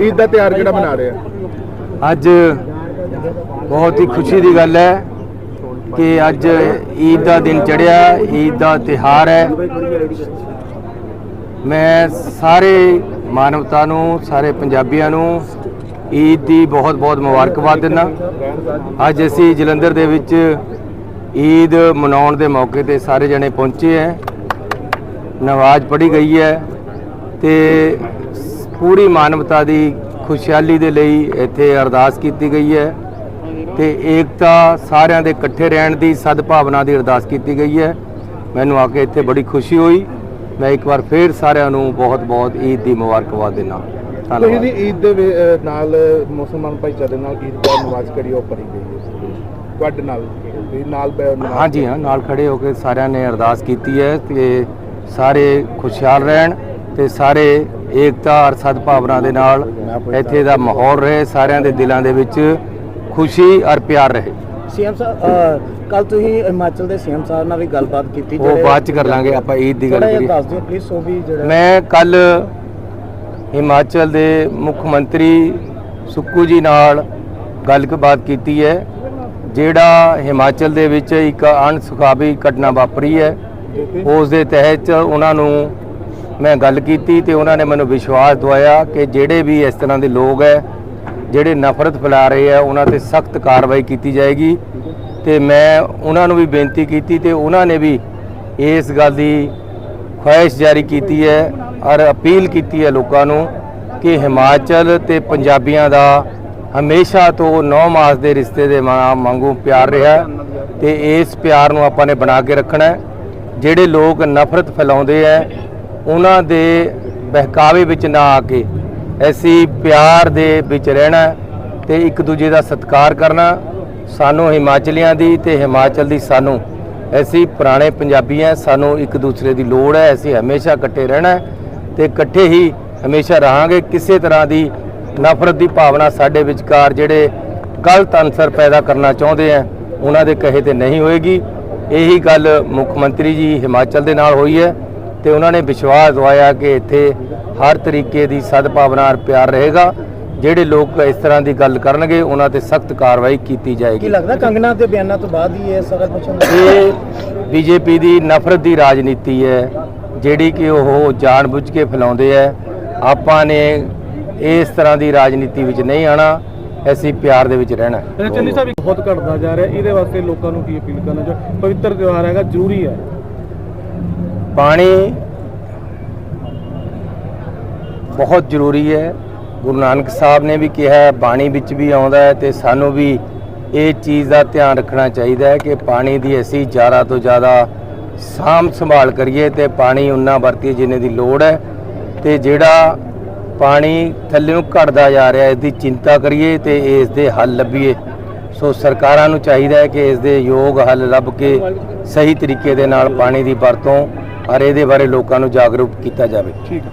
ਈਦ ਦਾ ਤਿਉਹਾਰ ਕਿਹੜਾ ਮਨਾ ਰਹੇ ਆ? ਅੱਜ ਬਹੁਤ ਹੀ ਖੁਸ਼ੀ ਦੀ ਗੱਲ ਹੈ ਕਿ ਅੱਜ ਈਦ ਦਾ ਦਿਨ ਚੜਿਆ, ਈਦ ਦਾ ਤਿਹਾਰ ਹੈ। ਮੈਂ ਸਾਰੇ ਮਾਨਵਤਾ ਨੂੰ, ਸਾਰੇ ਪੰਜਾਬੀਆਂ ਨੂੰ ਈਦ ਦੀ ਬਹੁਤ ਬਹੁਤ ਮੁਬਾਰਕਬਾਦ ਦਿੰਦਾ। ਅੱਜ ਅਸੀਂ ਜਲੰਧਰ ਦੇ ਵਿੱਚ ਈਦ ਮਨਾਉਣ ਦੇ ਮੌਕੇ ਤੇ ਸਾਰੇ ਜਣੇ ਪਹੁੰਚੇ ਹੈ। ਨਮਾਜ਼ ਪੜ੍ਹੀ ਗਈ ਹੈ ਤੇ ਪੂਰੀ ਮਾਨਵਤਾ ਦੀ ਖੁਸ਼ਹਾਲੀ ਦੇ ਲਈ ਇੱਥੇ ਅਰਦਾਸ ਕੀਤੀ ਗਈ ਹੈ ਤੇ ਏਕਤਾ ਸਾਰਿਆਂ ਦੇ ਇਕੱਠੇ ਰਹਿਣ ਦੀ ਸਦਭਾਵਨਾ ਦੀ ਅਰਦਾਸ ਕੀਤੀ ਗਈ ਹੈ। ਮੈਨੂੰ ਆ ਕੇ ਇੱਥੇ ਬੜੀ ਖੁਸ਼ੀ ਹੋਈ। ਮੈਂ ਇੱਕ ਵਾਰ ਫੇਰ ਸਾਰਿਆਂ ਨੂੰ ਬਹੁਤ-ਬਹੁਤ ਈਦ ਦੀ ਮੁਬਾਰਕਬਾਦ ਦਿੰਦਾ ਧੰਨਵਾਦ। ਦੀ ਈਦ ਦੇ ਨਾਲ ਮੁਸਲਮਾਨ ਭਾਈਚਾਰੇ ਨਾਲ ਈਦ ਦਾ ਨਮਾਜ਼ ਕਰੀ ਉਹ ਪੜੀ ਗਈ ਤੁਹਾਡੇ ਨਾਲ ਨਾਲ ਹਾਂਜੀ ਹਾਂ ਨਾਲ ਖੜੇ ਹੋ ਕੇ ਸਾਰਿਆਂ ਨੇ ਅਰਦਾਸ ਕੀਤੀ ਹੈ ਤੇ ਸਾਰੇ ਖੁਸ਼ਹਾਲ ਰਹਿਣ ਤੇ ਸਾਰੇ ਏਕਤਾ ਔਰ ਸਦਭਾਵਨਾ ਦੇ ਨਾਲ ਇੱਥੇ ਦਾ ਮਾਹੌਲ ਰਹੇ ਸਾਰਿਆਂ ਦੇ ਦਿਲਾਂ ਦੇ ਵਿੱਚ ਖੁਸ਼ੀ ਔਰ ਪਿਆਰ ਰਹੇ। ਸੀਐਮ ਸਾਹਿਬ ਕੱਲ ਤੁਸੀਂ ਹਿਮਾਚਲ ਦੇ ਸੀਐਮ ਸਾਹਿਬ ਨਾਲ ਵੀ ਗੱਲਬਾਤ ਕੀਤੀ ਉਹ ਬਾਅਦ ਚ ਕਰ ਲਾਂਗੇ ਆਪਾਂ ਈਦ ਦੀ ਗੱਲ ਕਰੀਏ। ਦੱਸ ਦਿਓ ਪਲੀਜ਼ ਉਹ ਵੀ ਜਿਹੜਾ ਮੈਂ ਕੱਲ ਹਿਮਾਚਲ ਦੇ ਮੁੱਖ ਮੰਤਰੀ ਸੁੱਕੂ ਜੀ ਨਾਲ ਗੱਲਬਾਤ ਕੀਤੀ ਹੈ ਜਿਹੜਾ ਹਿਮਾਚਲ ਦੇ ਵਿੱਚ ਇੱਕ ਅਣਸੁਖਾਵੀ ਘਟਨਾ ਵਾਪਰੀ ਹੈ। ਉਸ ਦੇ ਤਹਿਤ ਉਹਨਾਂ ਨੂੰ ਮੈਂ ਗੱਲ ਕੀਤੀ ਤੇ ਉਹਨਾਂ ਨੇ ਮੈਨੂੰ ਵਿਸ਼ਵਾਸ ਦਵਾਇਆ ਕਿ ਜਿਹੜੇ ਵੀ ਇਸ ਤਰ੍ਹਾਂ ਦੇ ਲੋਕ ਹੈ, ਜਿਹੜੇ ਨਫ਼ਰਤ ਫੈਲਾ ਰਹੇ ਆ ਉਹਨਾਂ ਤੇ ਸਖਤ ਕਾਰਵਾਈ ਕੀਤੀ ਜਾਏਗੀ। ਤੇ ਮੈਂ ਉਹਨਾਂ ਨੂੰ ਵੀ ਬੇਨਤੀ ਕੀਤੀ ਤੇ ਉਹਨਾਂ ਨੇ ਵੀ ਇਸ ਗੱਲ ਦੀ ਖੁਆਇਸ਼ ਜਾਰੀ ਕੀਤੀ ਹੈ ਔਰ ਅਪੀਲ ਕੀਤੀ ਹੈ ਲੋਕਾਂ ਨੂੰ ਕਿ ਹਿਮਾਚਲ ਤੇ ਪੰਜਾਬੀਆਂ ਦਾ ਹਮੇਸ਼ਾ ਤੋਂ ਨੌ ਮਾਸ ਦੇ ਰਿਸ਼ਤੇ ਦੇ ਮਾਂ- ਪਿਆਰ ਰਿਹਾ ਹੈ ਤੇ ਇਸ ਪਿਆਰ ਨੂੰ ਆਪਾਂ ਨੇ ਬਣਾ ਕੇ ਰੱਖਣਾ ਜਿਹੜੇ ਲੋਕ ਨਫ਼ਰਤ ਫੈਲਾਉਂਦੇ ਹੈ ਉਹਨਾਂ ਦੇ ਬਹਿਕਾਵੇ ਵਿੱਚ ਨਾ ਆ ਕੇ ਅਸੀਂ ਪਿਆਰ ਦੇ ਵਿੱਚ ਰਹਿਣਾ ਹੈ ਤੇ ਇੱਕ ਦੂਜੇ ਦਾ ਸਤਿਕਾਰ ਕਰਨਾ ਸਾਨੂੰ ਹਿਮਾਚਲੀਆਂ ਦੀ ਤੇ ਹਿਮਾਚਲ ਦੀ ਸਾਨੂੰ ਅਸੀਂ ਪੁਰਾਣੇ ਪੰਜਾਬੀ ਹਾਂ ਸਾਨੂੰ ਇੱਕ ਦੂਸਰੇ ਦੀ ਲੋੜ ਹੈ ਅਸੀਂ ਹਮੇਸ਼ਾ ਇਕੱਠੇ ਰਹਿਣਾ ਹੈ ਤੇ ਇਕੱਠੇ ਹੀ ਹਮੇਸ਼ਾ ਰਹਾਂਗੇ। ਕਿਸੇ ਤਰ੍ਹਾਂ ਦੀ ਨਫ਼ਰਤ ਦੀ ਭਾਵਨਾ ਸਾਡੇ ਵਿਚਕਾਰ ਜਿਹੜੇ ਗਲਤ ਅਨਸਰ ਪੈਦਾ ਕਰਨਾ ਚਾਹੁੰਦੇ ਆ ਉਹਨਾਂ ਦੇ ਕਹੇ ਤੇ ਨਹੀਂ ਹੋਏਗੀ। ਇਹੀ ਗੱਲ ਮੁੱਖ ਮੰਤਰੀ ਜੀ ਹਿਮਾਚਲ ਦੇ ਨਾਲ ਹੋਈ ਹੈ ਤੇ ਉਹਨਾਂ ਨੇ ਵਿਸ਼ਵਾਸ ਦਵਾਇਆ ਕਿ ਇੱਥੇ ਹਰ ਤਰੀਕੇ ਦੀ ਸਦਭਾਵਨਾ ਔਰ ਪਿਆਰ ਰਹੇਗਾ। ਜਿਹੜੇ ਲੋਕ ਇਸ ਤਰ੍ਹਾਂ ਦੀ ਗੱਲ ਕਰਨਗੇ ਉਹਨਾਂ ਤੇ ਸਖਤ ਕਾਰਵਾਈ ਕੀਤੀ ਕੀ ਜਾਏਗੀ ਲੱਗਦਾ ਕੰਗਨਾ ਦੇ ਬਿਆਨਾਂ ਤੋਂ ਬਾਅਦ ਹੀ ਇਹ ਸਾਰਾ ਕੁਝ ਇਹ ਬੀਜੇਪੀ ਦੀ ਨਫ਼ਰਤ ਦੀ ਰਾਜਨੀਤੀ ਹੈ ਜਿਹੜੀ ਕਿ ਉਹ ਜਾਣਬੁੱਝ ਕੇ ਫੈਲਾਉਂਦੇ ਹੈ। ਆਪਾਂ ਨੇ ਇਸ ਤਰ੍ਹਾਂ ਦੀ ਰਾਜਨੀਤੀ ਵਿੱਚ ਨਹੀਂ ਆਣਾ ਅਸੀਂ ਪਿਆਰ ਦੇ ਵਿੱਚ ਰਹਿਣਾ। ਚੰਨੀ ਸਾਹਿਬ ਬਹੁਤ ਘਟਦਾ ਜਾ ਰਿਹਾ ਇਹਦੇ ਵਾਸਤੇ ਲੋਕਾਂ ਨੂੰ ਕੀ ਅਪੀਲ ਕਰਨਾ ਚਾਹ? ਪਵਿੱਤਰ ਤਿਉਹਾਰ ਹੈਗਾ ਜ਼ਰੂਰੀ ਹੈ। ਪਾਣੀ ਬਹੁਤ ਜ਼ਰੂਰੀ ਹੈ। ਗੁਰੂ ਨਾਨਕ ਸਾਹਿਬ ਨੇ ਵੀ ਕਿਹਾ ਹੈ, ਬਾਣੀ ਵਿੱਚ ਵੀ ਆਉਂਦਾ ਹੈ ਤੇ ਸਾਨੂੰ ਵੀ ਇਹ ਚੀਜ਼ ਦਾ ਧਿਆਨ ਰੱਖਣਾ ਚਾਹੀਦਾ ਹੈ ਕਿ ਪਾਣੀ ਦੀ ਅਸੀਂ ਜ਼ਿਆਦਾ ਤੋਂ ਜ਼ਿਆਦਾ ਸਾਂਭ ਸੰਭਾਲ ਕਰੀਏ ਤੇ ਪਾਣੀ ਉਨਾ ਵਰਤੀਏ ਜਿੰਨੇ ਦੀ ਲੋੜ ਹੈ ਤੇ ਜਿਹੜਾ ਪਾਣੀ ਥੱਲੇ ਨੂੰ ਘਟਦਾ ਜਾ ਰਿਹਾ ਇਸ ਦੀ ਚਿੰਤਾ ਕਰੀਏ ਤੇ ਇਸ ਦੇ ਹੱਲ ਲੱਭੀਏ। ਸੋ ਸਰਕਾਰਾਂ ਨੂੰ ਚਾਹੀਦਾ ਹੈ ਕਿ ਇਸ ਦੇ ਯੋਗ ਹੱਲ ਲੱਭ ਕੇ ਸਹੀ ਤਰੀਕੇ ਦੇ ਨਾਲ ਪਾਣੀ ਦੀ ਵਰਤੋਂ ਔਰ ਇਹਦੇ ਬਾਰੇ ਲੋਕਾਂ ਨੂੰ ਜਾਗਰੂਕ ਕੀਤਾ ਜਾਵੇ। ਠੀਕ